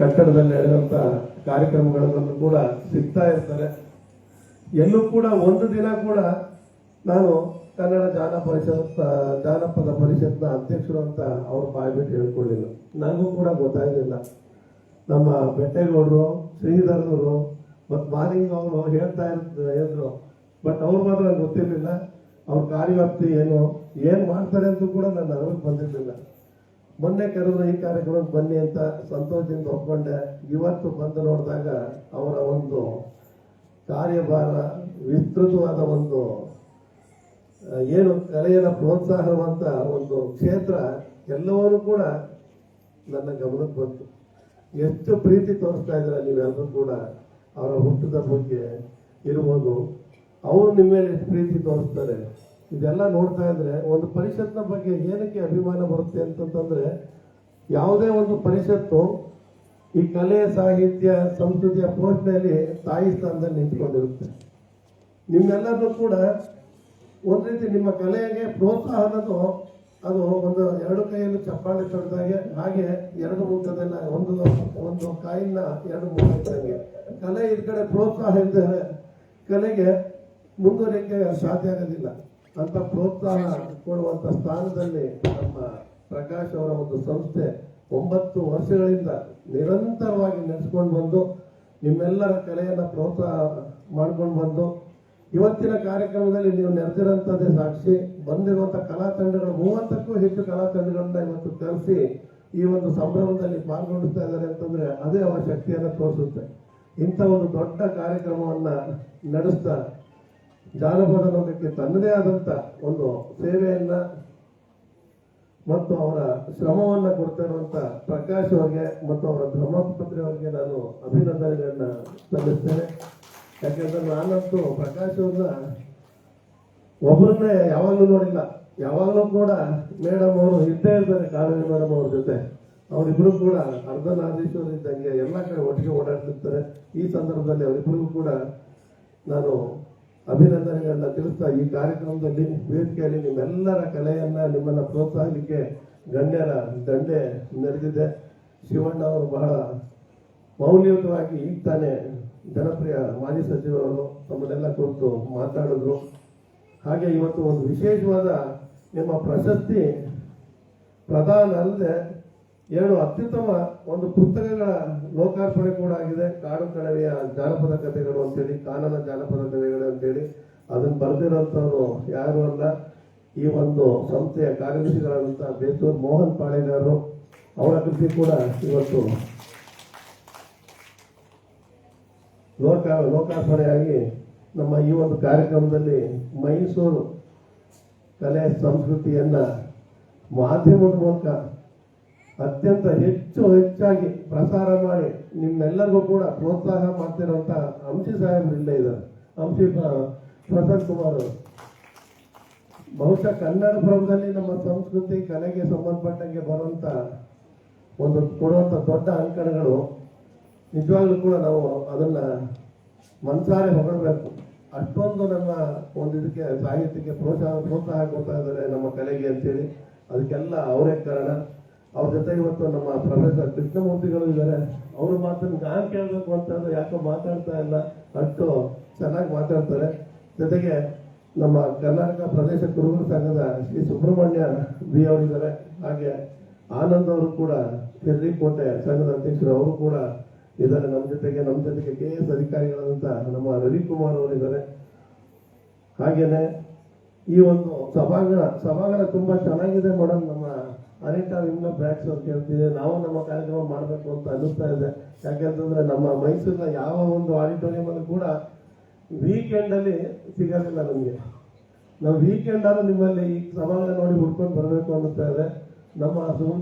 ಕಟ್ಟಡದಲ್ಲಿ ನಡೆಯುವಂತ ಕಾರ್ಯಕ್ರಮಗಳನ್ನು ಕೂಡ ಸಿಗ್ತಾ ಇರ್ತಾರೆ. ಎಲ್ಲೂ ಕೂಡ ಒಂದು ದಿನ ಕೂಡ ನಾನು ಕನ್ನಡ ಜಾನ ಪರಿಷತ್, ಜಾನಪದ ಪರಿಷತ್ನ ಅಧ್ಯಕ್ಷರು ಅಂತ ಅವರು ಬಾಯ್ಬಿಟ್ಟು ಹೇಳ್ಕೊಳ್ಳಿಲ್ಲ ನನಗೂ ಕೂಡ ಗೊತ್ತಾಗಲಿಲ್ಲ. ನಮ್ಮ ಬೆಟ್ಟೇಗೌಡರು, ಶ್ರೀಧರ್ನವರು ಮತ್ತು ಮಾಲಿಂಗ್ ಅವರು ಹೇಳ್ತಾ ಇರ್ತಾರೆ ಹೇಳಿದ್ರು. ಬಟ್ ಅವ್ರು ಮಾತ್ರ ನನಗೆ ಗೊತ್ತಿರಲಿಲ್ಲ. ಅವ್ರ ಕಾರ್ಯವ್ಯಾಪ್ತಿ ಏನು ಏನು ಮಾಡ್ತಾರೆ ಅಂತ ಕೂಡ ನನ್ನ ಅರಿವಿಗೆ ಬಂದಿರಲಿಲ್ಲ. ಮೊನ್ನೆ ಕರೆದ ಈ ಕಾರ್ಯಕ್ರಮಕ್ಕೆ ಬನ್ನಿ ಅಂತ ಸಂತೋಷದಿಂದ ಒಪ್ಕೊಂಡೆ. ಇವತ್ತು ಬಂದು ನೋಡಿದಾಗ ಅವರ ಒಂದು ಕಾರ್ಯಭಾರ, ವಿಸ್ತೃತವಾದ ಒಂದು ಏನು ಕಲೆಯನ್ನು ಪ್ರೋತ್ಸಾಹವಂತ ಒಂದು ಕ್ಷೇತ್ರ ಎಲ್ಲವನ್ನೂ ಕೂಡ ನನ್ನ ಗಮನಕ್ಕೆ ಬಂತು. ಎಷ್ಟು ಪ್ರೀತಿ ತೋರಿಸ್ತಾ ಇದ್ದಾರೆ ನೀವೆಲ್ಲರೂ ಕೂಡ ಅವರ ಹುಟ್ಟದ ಬಗ್ಗೆ ಇರ್ಬೋದು ಅವರು ನಿಮ್ಮ ಮೇಲೆ ಎಷ್ಟು ಪ್ರೀತಿ ತೋರಿಸ್ತಾರೆ? ಇದೆಲ್ಲ ನೋಡ್ತಾ ಇದ್ರೆ ಒಂದು ಪರಿಷತ್ನ ಬಗ್ಗೆ ಏನಕ್ಕೆ ಅಭಿಮಾನ ಬರುತ್ತೆ ಅಂತಂತಂದ್ರೆ ಯಾವುದೇ ಒಂದು ಪರಿಷತ್ತು ಈ ಕಲೆ, ಸಾಹಿತ್ಯ, ಸಂಸ್ಕೃತಿಯ ಪೋಷಣೆಯಲ್ಲಿ ತಾಯಿ ಸ್ಥಾನದಲ್ಲಿ ನಿಂತ್ಕೊಂಡಿರುತ್ತೆ. ನಿಮ್ಮೆಲ್ಲರನ್ನೂ ಕೂಡ ಒಂದು ರೀತಿ ನಿಮ್ಮ ಕಲೆಗೆ ಪ್ರೋತ್ಸಾಹ ಅನ್ನೋದು ಅದು ಒಂದು ಎರಡು ಕೈಯಲ್ಲಿ ಚಪ್ಪಾಳೆ ತೊಡೆದಾಗೆ, ಹಾಗೆ ಎರಡು ಮುಖದಲ್ಲ ಒಂದು ಒಂದು ಕಾಯಿನ ಎರಡು ಮುಖ ಇದ್ದಂಗೆ. ಕಲೆ ಇದ್ ಕಡೆ ಪ್ರೋತ್ಸಾಹ ಇದ್ದರೆ ಕಲೆಗೆ ಮುಂದುವರಿಕೆ ಸಾಧ್ಯ ಆಗೋದಿಲ್ಲ. ಅಂತ ಪ್ರೋತ್ಸಾಹ ಕೊಡುವಂತ ಸ್ಥಾನದಲ್ಲಿ ನಮ್ಮ ಪ್ರಕಾಶ್ ಅವರ ಒಂದು ಸಂಸ್ಥೆ ಒಂಬತ್ತು ವರ್ಷಗಳಿಂದ ನಿರಂತರವಾಗಿ ನಡೆಸ್ಕೊಂಡು ಬಂದು ನಿಮ್ಮೆಲ್ಲರ ಕಲೆಯನ್ನ ಪ್ರೋತ್ಸಾಹ ಮಾಡ್ಕೊಂಡು ಬಂದು ಇವತ್ತಿನ ಕಾರ್ಯಕ್ರಮದಲ್ಲಿ ನೀವು ನೆರೆದಿರೋಂಥದ್ದೇ ಸಾಕ್ಷಿ, ಬಂದಿರುವಂತ ಕಲಾ ತಂಡಗಳು ಮೂವತ್ತಕ್ಕೂ ಹೆಚ್ಚು ಕಲಾ ತಂಡಗಳನ್ನ ಇವತ್ತು ಕರೆಸಿ ಈ ಒಂದು ಸಂಭ್ರಮದಲ್ಲಿ ಪಾಲ್ಗೊಳ್ಳುತ್ತಾ ಇದ್ದಾರೆ ಅಂತಂದ್ರೆ ಅದೇ ಅವರ ಶಕ್ತಿಯನ್ನ ತೋರಿಸುತ್ತೆ. ಇಂಥ ಒಂದು ದೊಡ್ಡ ಕಾರ್ಯಕ್ರಮವನ್ನ ನಡೆಸ್ತಾ ಜಾನಪದ ಲೋಕಕ್ಕೆ ತನ್ನದೇ ಆದಂತ ಒಂದು ಸೇವೆಯನ್ನ ಮತ್ತು ಅವರ ಶ್ರಮವನ್ನ ಕೊಡ್ತಾ ಇರುವಂತ ಪ್ರಕಾಶ್ ಅವರಿಗೆ ಮತ್ತು ಅವರ ಬ್ರಹ್ಮಪುತ್ರಿ ಅವರಿಗೆ ನಾನು ಅಭಿನಂದನೆಗಳನ್ನ ಸಲ್ಲಿಸ್ತೇನೆ. ಯಾಕೆಂದ್ರೆ ನಾನಂತೂ ಪ್ರಕಾಶ್ ಅವ್ರನ್ನ ಒಬ್ಬರನ್ನೇ ಯಾವಾಗಲೂ ನೋಡಿಲ್ಲ. ಯಾವಾಗಲೂ ಕೂಡ ಮೇಡಮ್ ಅವರು ಇದ್ದೇ ಇರ್ತಾರೆ, ಕಾವೇರಿ ಮೇಡಮ್ ಅವ್ರ ಜೊತೆ. ಅವರಿಬ್ರು ಕೂಡ ಅರ್ಧನಾರೀಶ್ವರ ಇದ್ದಂಗೆ ಎಲ್ಲ ಕಡೆ ಒಟ್ಟಿಗೆ ಓಡಾಡ್ತಿರ್ತಾರೆ. ಈ ಸಂದರ್ಭದಲ್ಲಿ ಅವರಿಬ್ರಿಗೂ ಕೂಡ ನಾನು ಅಭಿನಂದನೆಗಳನ್ನ ತಿಳಿಸ್ತಾ ಈ ಕಾರ್ಯಕ್ರಮದಲ್ಲಿ ವೇದಿಕೆಯಲ್ಲಿ ನಿಮ್ಮೆಲ್ಲರ ಕಲೆಯನ್ನ ನಿಮ್ಮನ್ನ ಪ್ರೋತ್ಸಾಹಲಿಕ್ಕೆ ಗಣ್ಯರ ದಂಡೆ ನಡೆದಿದೆ ಶಿವಣ್ಣ ಅವರು ಬಹಳ ಮೌಲ್ಯಯುತವಾಗಿ ಈಗ ತಾನೇ ಜನಪ್ರಿಯ ಮಾಜಿ ಸಚಿವರು ತಮ್ಮನ್ನೆಲ್ಲ ಕುರಿತು ಮಾತಾಡಿದ್ರು. ಹಾಗೆ ಇವತ್ತು ಒಂದು ವಿಶೇಷವಾದ ನಿಮ್ಮ ಪ್ರಶಸ್ತಿ ಪ್ರಧಾನ ಅಲ್ಲದೆ ಎರಡು ಅತ್ಯುತ್ತಮ ಒಂದು ಪುಸ್ತಕಗಳ ಲೋಕಾರ್ಪಣೆ ಕೂಡ ಆಗಿದೆ. ಕಾಡು ಕಣವೆಯ ಜಾನಪದ ಕಥೆಗಳು ಅಂತೇಳಿ, ಕಾನನ ಜಾನಪದ ಕಥೆಗಳು ಅಂತೇಳಿ. ಅದನ್ನು ಬರೆದಿರೋಂಥವ್ರು ಯಾರು ಅಲ್ಲ. ಈ ಒಂದು ಸಂಸ್ಥೆಯ ಕಾರ್ಯದರ್ಶಿಗಳಾದಂತಹ ಬೇಸೂರ್ ಮೋಹನ್ ಪಾಳೆಗಾರರು ಅವರ ಕೃತಿ ಕೂಡ ಇವತ್ತು ಲೋಕ, ಲೋಕಾರ್ಪಣೆಯಾಗಿ ನಮ್ಮ ಈ ಒಂದು ಕಾರ್ಯಕ್ರಮದಲ್ಲಿ ಮೈಸೂರು ಕಲೆ ಸಂಸ್ಕೃತಿಯನ್ನ ಮಾಧ್ಯಮದ ಮೂಲಕ ಅತ್ಯಂತ ಹೆಚ್ಚು ಹೆಚ್ಚಾಗಿ ಪ್ರಸಾರ ಮಾಡಿ ನಿಮ್ಮೆಲ್ಲರಿಗೂ ಕೂಡ ಪ್ರೋತ್ಸಾಹ ಮಾಡ್ತಿರುವಂತಹ ಅಂಶಿ ಸಾಹೇಬರು ಇಲ್ಲೇ ಇದ್ದಾರೆ. ಅಂಶಿ ಪ್ರ- ಪ್ರಸಾದ್ ಕುಮಾರ್ ಅವರು. ಬಹುಶಃ ಕನ್ನಡ ಭವನದಲ್ಲಿ ನಮ್ಮ ಸಂಸ್ಕೃತಿ ಕಲೆಗೆ ಸಂಬಂಧಪಟ್ಟಂಗೆ ಬರುವಂತ ಒಂದು ಕೊಡುವಂತ ದೊಡ್ಡ ಅಂಕಣಗಳು, ನಿಜವಾಗ್ಲೂ ಕೂಡ ನಾವು ಅದನ್ನ ಮನ್ಸಾರೆ ಹೊಗಳ್ಬೇಕು. ಅಷ್ಟೊಂದು ನಮ್ಮ ಒಂದು ಇದಕ್ಕೆ, ಸಾಹಿತ್ಯಕ್ಕೆ ಪ್ರೋತ್ಸಾಹ ಪ್ರೋತ್ಸಾಹ ಕೊಡ್ತಾ ಇದ್ದಾರೆ ನಮ್ಮ ಕಲೆಗೆ ಅಂತೇಳಿ. ಅದಕ್ಕೆಲ್ಲ ಅವರೇ ಕಾರಣ. ಅವ್ರ ಜೊತೆ ಇವತ್ತು ನಮ್ಮ ಪ್ರೊಫೆಸರ್ ಕೃಷ್ಣಮೂರ್ತಿಗಳು ಇದ್ದಾರೆ. ಅವ್ರ ಮಾತನ್ನು ನಾನು ಕೇಳಬೇಕು ಅಂತಂದ್ರೆ ಯಾಕೋ ಮಾತಾಡ್ತಾ ಇಲ್ಲ. ಅಷ್ಟು ಚೆನ್ನಾಗಿ ಮಾತಾಡ್ತಾರೆ. ಜೊತೆಗೆ ನಮ್ಮ ಕರ್ನಾಟಕ ಪ್ರದೇಶ ಕುರುಬರ ಸಂಘದ ಶ್ರೀ ಸುಬ್ರಹ್ಮಣ್ಯ ಬಿ ಅವರಿದ್ದಾರೆ ಹಾಗೆ ಆನಂದ್ ಅವರು ಕೂಡ ಕೋಟೆ ಸಂಘದ ಅಧ್ಯಕ್ಷರು, ಅವರು ಕೂಡ ಇದ್ದಾರೆ ನಮ್ಮ ಜೊತೆಗೆ. ನಮ್ಮ ಜೊತೆಗೆ ಕೆ ಎಸ್ ಅಧಿಕಾರಿಗಳಾದಂತ ನಮ್ಮ ರವಿಕುಮಾರ್ ಅವರು ಇದ್ದಾರೆ. ಹಾಗೇನೆ ಈ ಒಂದು ಸಭಾಂಗಣ ಸಭಾಂಗಣ ತುಂಬಾ ಚೆನ್ನಾಗಿದೆ ಮೇಡಮ್ ನಮ್ಮ ಅನಿತಾ ಬ್ಯಾಕ್ ಅವ್ರು ಕೇಳ್ತಿದೆ. ನಾವು ನಮ್ಮ ಕಾರ್ಯಕ್ರಮ ಮಾಡಬೇಕು ಅಂತ ಅನ್ನಿಸ್ತಾ ಇದೆ. ಯಾಕೆಂತಂದ್ರೆ ನಮ್ಮ ಮೈಸೂರಿನ ಯಾವ ಒಂದು ಆಡಿಟೋರಿಯಂ ಅಲ್ಲೂ ಕೂಡ ವೀಕೆಂಡ್ ಅಲ್ಲಿ ಸಿಗೋದಿಲ್ಲ ನಮಗೆ. ನಾವು ವೀಕೆಂಡ್ ಆದ್ರೂ ನಿಮ್ಮಲ್ಲಿ ಈ ಸಭಾಂಗಣ ನೋಡಿ ಹುಡ್ಕೊಂಡು ಬರಬೇಕು ಅನ್ನಿಸ್ತಾ ಇದೆ. ನಮ್ಮ ಸುಗಮ